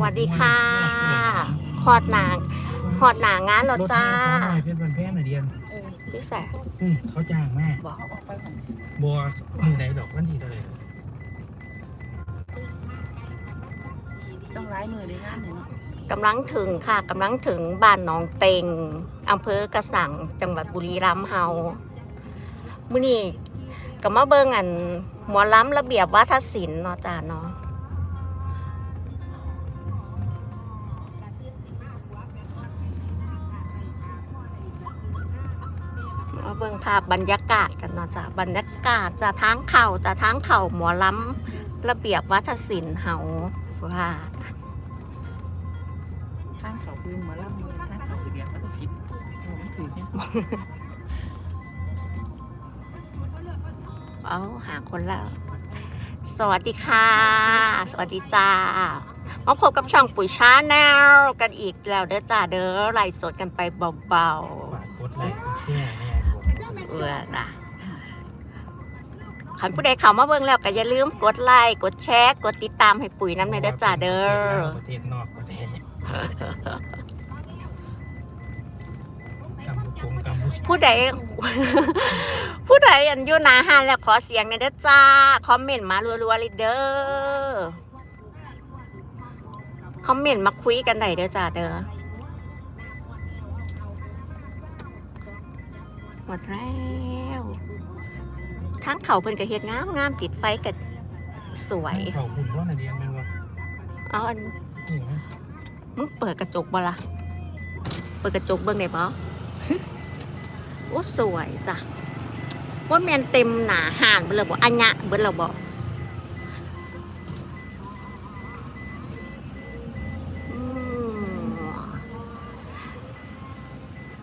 วัสดีค่ะหอดหนางหอดหนางานเหรอจ้าถแม่ฟ้หน่อยเพชรบันแพงหน่อยเดียนเออพี่แสอืมเขาจ้างแม่บอกเขาออกไปของบัวมือไหนดอกวันที่เท่าไหร่ต้องร้ายมือเลยงานเนี่ยเนาะกำลังถึงค่ะกำลังถึงบ้านหนองเต็งอำเภอกระสังจังหวัดบุรีรัมย์เฮามื้อนี้ก็มาเบิ่งอันหมอล้ำระเบียบวัฒนศิลป์เนาะจ้าเนาะ เบิ่งภาพบรรยากาศกันเนาะจ้าบรรยากาศจะทางเข่าจะทางเข่าหมอล้ำระเบียบวัฒนศิลป์เฮาว่าทางเขาคือหมาล่ำมือทางเขาคือเบียร์ก็ต้องสิบโอ้มันถือเนี่ยเอาหาคนแล้ว สวัสดีค่ะ สวัสดีจ้ามาพบกับช่องปุ๋ยชาแนลกันอีกแล้วเด้อจ้าเด้อไล่สดกันไปเบาฝากกดไลค์กดแชร์ แน่ผมๆเออนะคันผู้ใดเข้ามาเบิ่งแล้วก็อย่าลืมกดไลค์กดแชร์กดติดตามให้ปุ๋ยน้ำในเด้อจ้าเด้อประเทศนอกประเทศเนี่ยกัมพูชากัมพูชาผู้ใดผู้ใดอันอยู่หนาหานแล้วขอเสียงในอยเด้อจ้า คอมเมนต์มารัวๆเลยเด้อคอมเมนต์มาคุยกันได้เด้อจ้าเด้อ ดแล้วทั้งเขาเพิ่นก็เฮ็ดงามงามติดไฟก็สวย เขาหุ่นว่านาเดียนเป็นวะเอาอันนี่นะมึงเปิดกระจกบ่ล่ะเปิดกระจกเบิ่งได้บ่โอ้สวยจ้ะว่าแมนเต็มหนาห่านเบิ่งแล้วบ่อัญญะเบิ่งแล้วบ่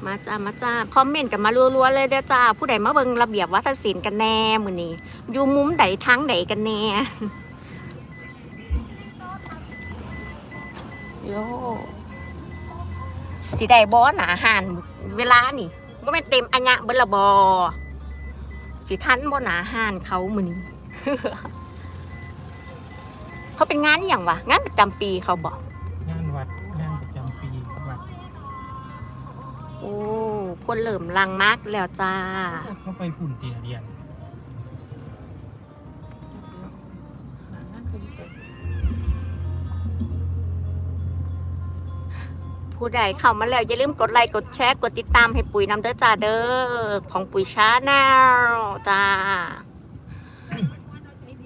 มาจ้ามาจ้าคอมเมนต์กันมารัวๆเลยเด้อจ้า ผู้ใดมาเบิ่งระเบียบวัฒนศิลป์กันแน่มือนี้อยู่มุมใดทางใดกันแน่โยสีได้บอสหนาหานเวลานี่บ่แม่นเต็มอัญญะเบลบอสิทันบ่หนาหานเขามือนี้ เขาเป็นงานอย่างวะงานประจำปีเขาบอก คนเหลิมลังมากแล้วจ้า เขาไปพุ่นตีนาเดียนหนังนั่นคือเสร็จผู้ใดเข้ามาแล้ว อย่าลืมกดไลค์กดแชร์กดติดตามให้ปุ๋ยนำเด้อจ้าเด้อของปุ๋ยชาแนลจ้า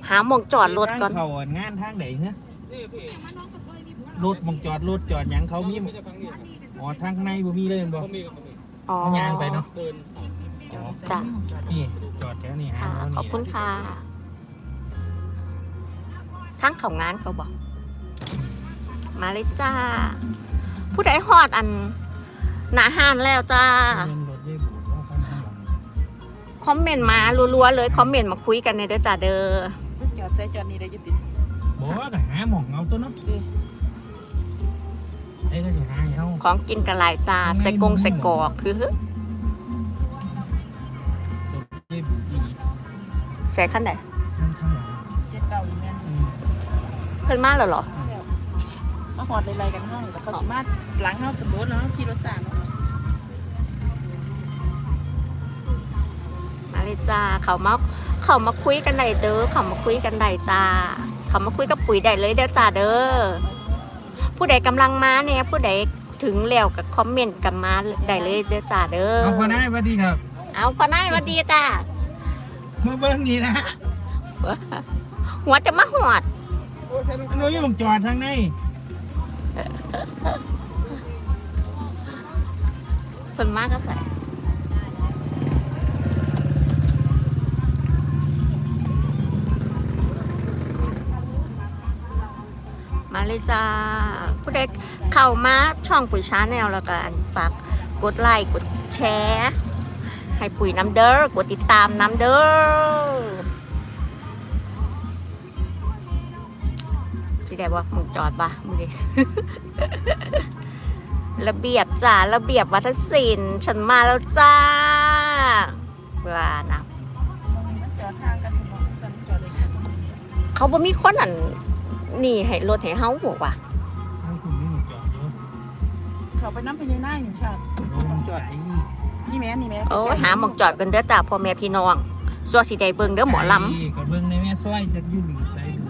หาหมองจอดรถก่อนเขาอะงานทางไหนเฮ้ยรถมองจอดรถจอดหยังเขามี อ๋อทางในบ่มีเลยบ่อ๋อเอายางไปเนาะจอดจ้ะจอดนี่จอดแถวนี้ค่ะ หาขอบคุณค่ะทั้งของงานเขาบอก มาเลยจ้า ผู้ใดหอดอัน หนาหานแล้วจ้าเงินรถเย่บูดว่าข้างหลังคอมเมนต์มารัวๆเลย คอมเมนต์มาคุยกันในเด้อจ้าเด้อจอดใส่จอดนี่ได้อยุติบอกว่าก็หาหมองเอาตัวเนาะ เด้อไอ้ก็จะหาให้เอาของกินกระหลายจ้าใส่กงใส่กรอกคือรถเย่บูดดีใส่ขั้นไหนข้างข้างหลังเจ็ดเก้าอีแม่นอืมเพิ่นมาแล้วเหรอแล้วมาหอดเลยๆกันห้องแล้วเขาสิมาหลังเฮาตำรวจแล้วขี่รถสานมาเลยจ้าเขามาเขามาคุยกันได้เด้อเขามาคุยกันได้จ้า เขามาคุยกับปุ๋ยได้เลยเด้อจ้าเด้อ ผู้ใดกำลังมาเนี่ยผู้ใดถึงแล้วกับคอมเมนต์กันมาได้เลยเด้อจ้าเด้อเอาพอได้สวัสดีครับ เอาพอนายสวัสดีจ้ามาเบิ้งนี่นะ หัวจะมาหอดหนูอยู่หมองจอดทางในเพิ่นมากก็ใส่ มาเลยจ้า ผู้ใดเข้ามาช่องปุ๋ยชาแนลแล้วกันฝากกดไลค์กดแชร์ให้ปุ๋ยน้ำเด้อกดติดตามน้ำเด้อที่ได้ว่ามึงจอดปะมึงดิระเบียบจ้าระเบียบวัฒนศิลป์ฉันมาแล้วจ้าเวลานะมันจอดทางกันถึงบอกสั่นจอดเลยเขาบ่มีคนอัน นี่ให้รถให้เฮาบอกว่าเขาไปน้ำไปในหน้าอยู่ชาติลงจอดไอ้นี่นี่แม่นี่แม่โอ้หาหมองจอดกันเด้อจ้าพ่อแม่พี่น้องสัวสิได้เบิ่งเด้อหมอลไก็เบิ่งในแม่ซอยจะอยู่หนีใจดู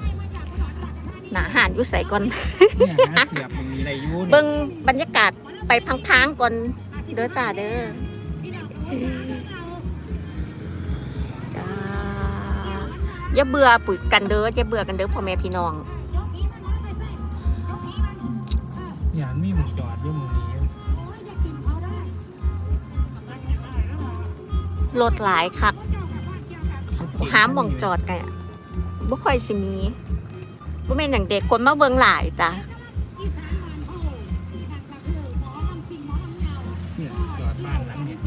ำหนาหานอยู่ใส่ก่อนเนี่ยหาเสียบมันมีอะไรอยู่นี่เบิ่งบรรยากาศไปพังๆก่อนเด้อจ้าเด้อจ้าอย่าเบื่อปุ๋ยกันเด้ออย่าเบื่อกันเด้อพ่อแม่พี่น้อง มีหมึงจอดอยู่หมึงนี้รถหลายคักหาหมองจอดกันอะบ่ค่อยสิมีบ่แม่นอย่างเด็กคนมาเบิ่งหลายจ้ะเนี่ยจอดบ้านหลังเนี่ยค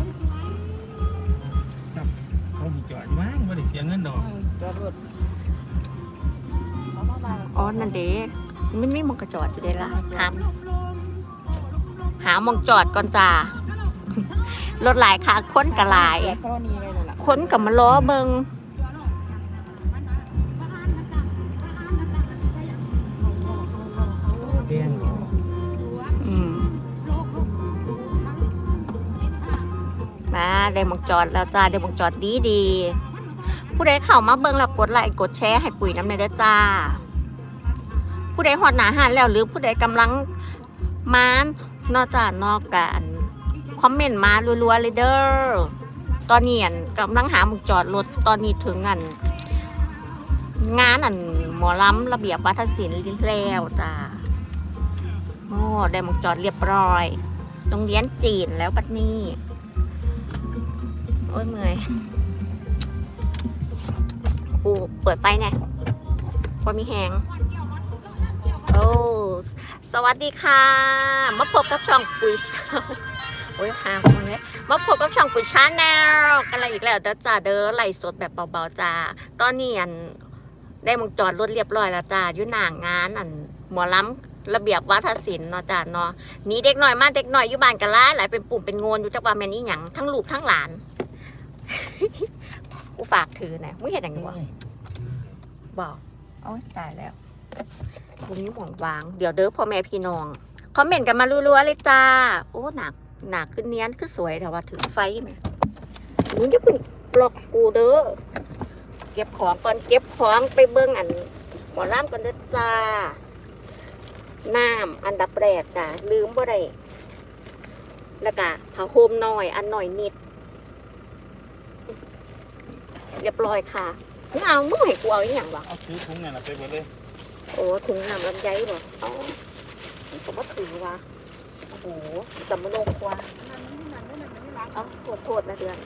รับเขาหมึงจอดอยู่มั้งไม่ได้เสียเงินดอกจอดรถเขามาบ้านอ๋อนั่นเด้มันมีหมองกระจอดอยู่เด้ล่ะหา หาหมองจอดก่อนจ้ารถหลายคักคนก็หลายจอดเพราะว่านี่ไว้เลยล่ะคนกับมาล้อเบิงแป้งอืมมาได้หมองจอดแล้วจ้าได้หมองจอดดีดีๆผู้ใดเข้ามาเบิงแล้วกดไลค์กดแชร์ให้ปุ๋ยน้ำในอยเด้อจ้า ผู้ใดหอดหนาหานแล้วหรือผู้ใดกำลังมา นอกจากนอกกันคอมเมนต์มารัวๆเลยเด้อตอนนี้อันกำลังหาหมองจอดรถตอนนี้ถึงอัน งานอันหมอลำระเบียบวัฒนศิลป์แล้วจ้าโอ้ได้หมองจอดเรียบร้อยโรงเรียนจีนแล้วปัดนี้ โอ้ยเมื่อยกูเปิดไฟแน่พอมีแหงโอ้ วัสดีค่ะ มาพบกับช่องปุ๋ยโอ้ยหางคนนี้มาพบกับช่องปุ๋ยชาแนลกันเลยอีกแล้วเด้อจ้าเด้อไล่สดแบบเบาๆจ้าตอนนี้อันได้หมองจอดรถเรียบร้อยแล้วจ้าอยู่หน้างานอันหมอลำระเบียบวัฒนศิลป์เนาะจ้าเนาะหนีเด็กหน่อยมาเด็กหน่อยอยู่บ้านกันหลายหลายเป็นปุ่มเป็นโงนอยู่จักว่าแม่นอีหยังทั้งลูกทั้งหลานกูฝากถือนะมึงเห็นอย่างนี้วะบอกโอ้ยตายแล้ว กูมีหมองวาง เดี๋ยวเด้อพ่อแม่พี่น้อง คอมเมนต์กันมารัวๆเลยจ้า โอ้หนักหนักขึ้นเนียนขึ้นสวยแต่ว่าถึงไฟไหมมึงจะเพิ่งปลอกกูเด้อ เก็บของก่อนเก็บของไปเบิ้งอันหมอล่ามก่อนเด้อจ้า น้ำอันดับแรกจ้าลืมบ่ได้แล้วก็ผ้าห่มหน่อย อันหน่อยนิด เรียบร้อยค่ะมึงเอามึงให้กูเอาอีกอย่างวะเอาซื้อถุงเนี่ยนะไปหมดเลย โอ้ถุงน้ำลำไยบ่เอาผมว่าถือวะโอ้โหจำมโนกว่าเอาโทษโทษนะเดือน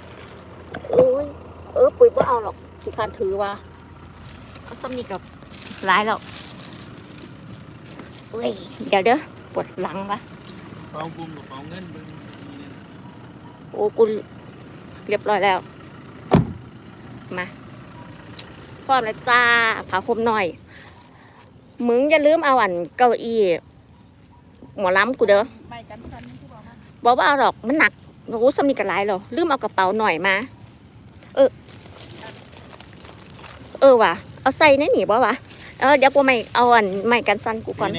โอ้ยเออปุ๋ยบ่เอาหรอกขี้คร้านถือวะเอาซ้ำนี่กับร้ายแล้วเอ้ยเดี๋ยวเด้อปวดหลังวะเป๋าบุ้มกับเป๋าเงินเบิ่งโอ้กูเรียบร้อยแล้ว มาพร้อมแล้วจ้าผ้าห่มหน่อย มึงอย่าลืมเอาอันเก้าอี้หมอล้ำกูเด้อไม่กันสันที่บอกว่าบอกว่าเอาหรอกมันหนักโอ้สำนีกันหลายเหรอลืมเอากระเป๋าหน่อยมา เออ เออว่ะเอาใส่ในหนีบ่วะเออเดี๋ยวกูไม่เอาอันไม่กันสั้นกูก่อน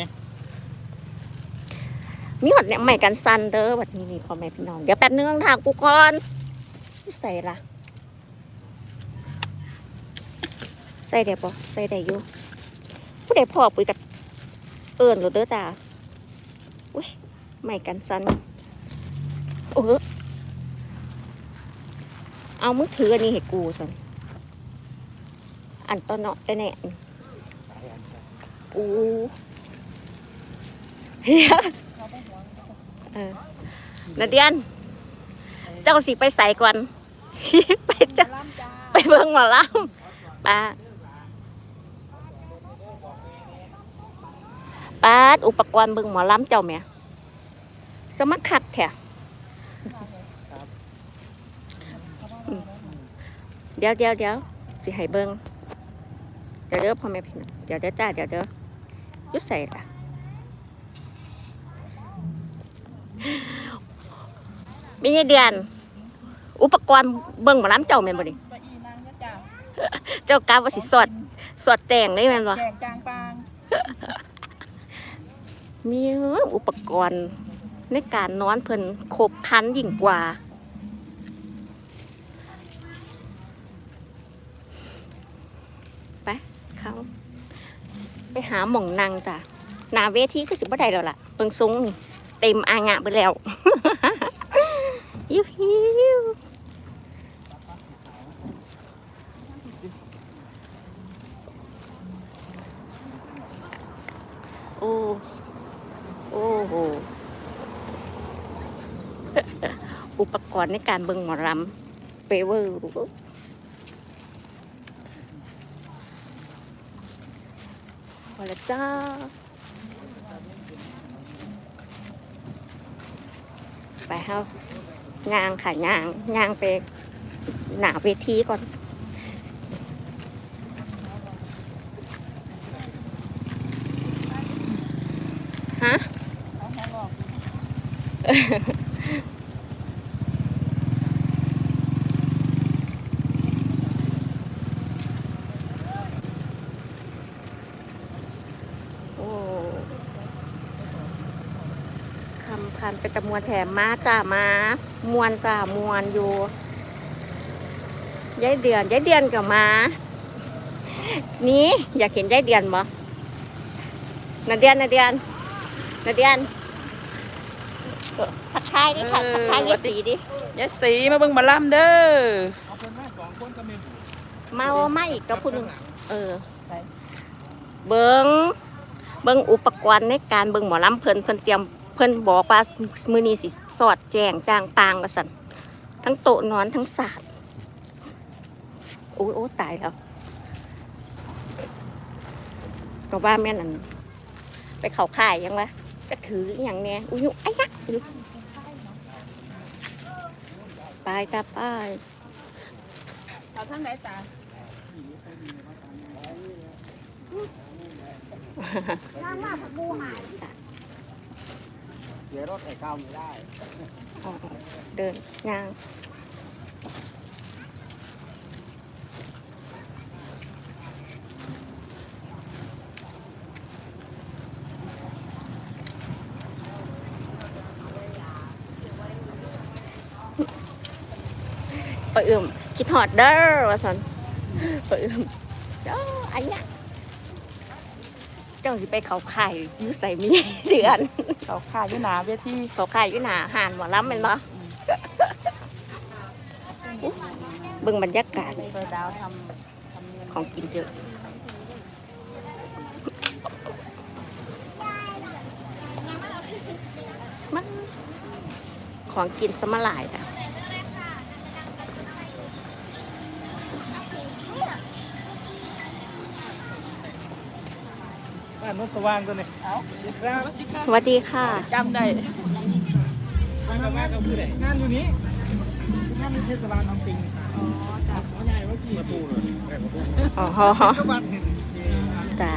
มีหอดเนี่ยไม่กันสั้นเด้อวันนี้นี่พ่อแม่พี่น้องเดี๋ยวแป๊บนึงทางกูก่อนใส่ละใส่ได้ปะใส่ได้อยู่ ผู้ใดพ่อปุ๋ยกับเอิญหรือเด้อตาอุ้ยไม่กันสันโอ้เอามือถืออันนี้ให้กูสันอันต้นเนาะแต่แน่อันกูเฮียเออนาเดียน เจ้าสิไปใส่ก่อน ไปจ้ะล่ำจ้าไปเบิ่งหมอลำป้า ป้าดอุปกรณ์เบิ่งหมอลำเจ้าแหม่สมัครคักแท้อืมเดี๋ยวเดี๋ยวเดี๋ยวสิให้เบิ่งเดี๋ยวเด้อพ่อแม่พี่น้องเดี๋ยวเด้อจ้าเดี๋ยวเด้ออยุใส่ละมีเงินเดือน อุปกรณ์เบิ่งหมอลำเจ้าแม่นบ่นี่ไปอีนางนะจ้าเจ้ากาว่าสิสอดสอดแจงเลยแม่นบ่แจงจางปาง มีอุปกรณ์ในการนอนเพิ่นครบครันยิ่งกว่า ไปเขาไปหาหม่องนางจ้ะนาเวทีคือสิบ่ได้แล้วล่ะเปิงทรงเต็มอางะไปแล้วยิ้วฮิวโอ้ โอ้โห อุปก รในการเบิ่งหมอรำเปเวอร์พอแล้วจ้าไปเฮางางค่ะยางยางไปหนาเวทีก่อนฮะ เอาหัวงอก โอ้คำพันเป็น ตะมวนแถมมาจ้ามามวนจ้ามวนอยู่ยายเดือนยายเดือนกับมา นี่อยากเห็นยายเดือนบ่นาเดือนนาเดือนนาเดือนเออทักทายดิค่ะทักทายยายสีดิยายสีมาเบิ่งหมาล่ำเด้อเอาเพิ่นมาสองคนก็มีมาว่ามาอีกกับผู้หนึ่งเออเบิงเบิงอุปกรณ์ในการเบิงหมอลำเพิ่นเพิ่นเตรียม เพิ่นบอกว่ามือนี้สิสอดแจงจางปางว่าสันทั้งโต๊ะนอนทั้งศาสตร์โอ้ยโอ้ยตายแล้วก็ว่าแม่นั่นไปเขาค่ายยังวะก็ถืออหย่างเนี้ยอุ้ยไอ้ยักอยู่ไปจ้าไปเอาทางไหนตา เดี๋ยวรถไอ้ก้าวไม่ได้ อ๋อเดินย่างปะเอื่มคิดหอดเด้อว่าสันปะเอื่มเด้ออันเนี้ย เจ้าสิไปเขาไข่อยู่ใส่มีเดือน เขาขาอยู่หนาเวทีเขาขายอยู่หนาหานหมอลำเป็นปะเบิ่งบรรยากาศเบอร์ดาวทำทำเงินของกินเยอะมันของกินสมหลายอะ นนนสว่างตัวนี้เอาครับสวัสดีค่ะจำได้มาทำงานกับผู้ใดงานอยู่นี้งานในเทศบาลน้องติงอ๋อจ้ะเขาใหญ่ว่ากี่ประตูเลยประตูอ๋อก็บ้านจ้ะ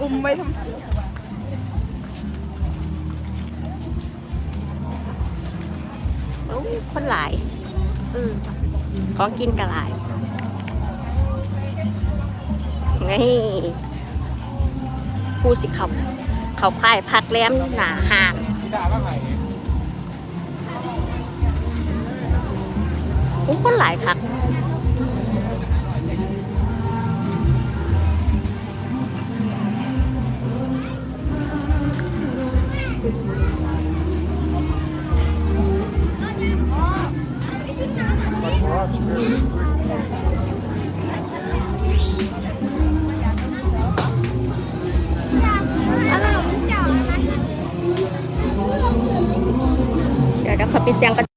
อุ้มไว้ทำโอ้ยคนหลายเออของกินกะหลาย นี่ผู้สิเขาเขาคายพักแล้มหนาห่างโอ้คนหลายพัก Thank. ไปเสียงกัน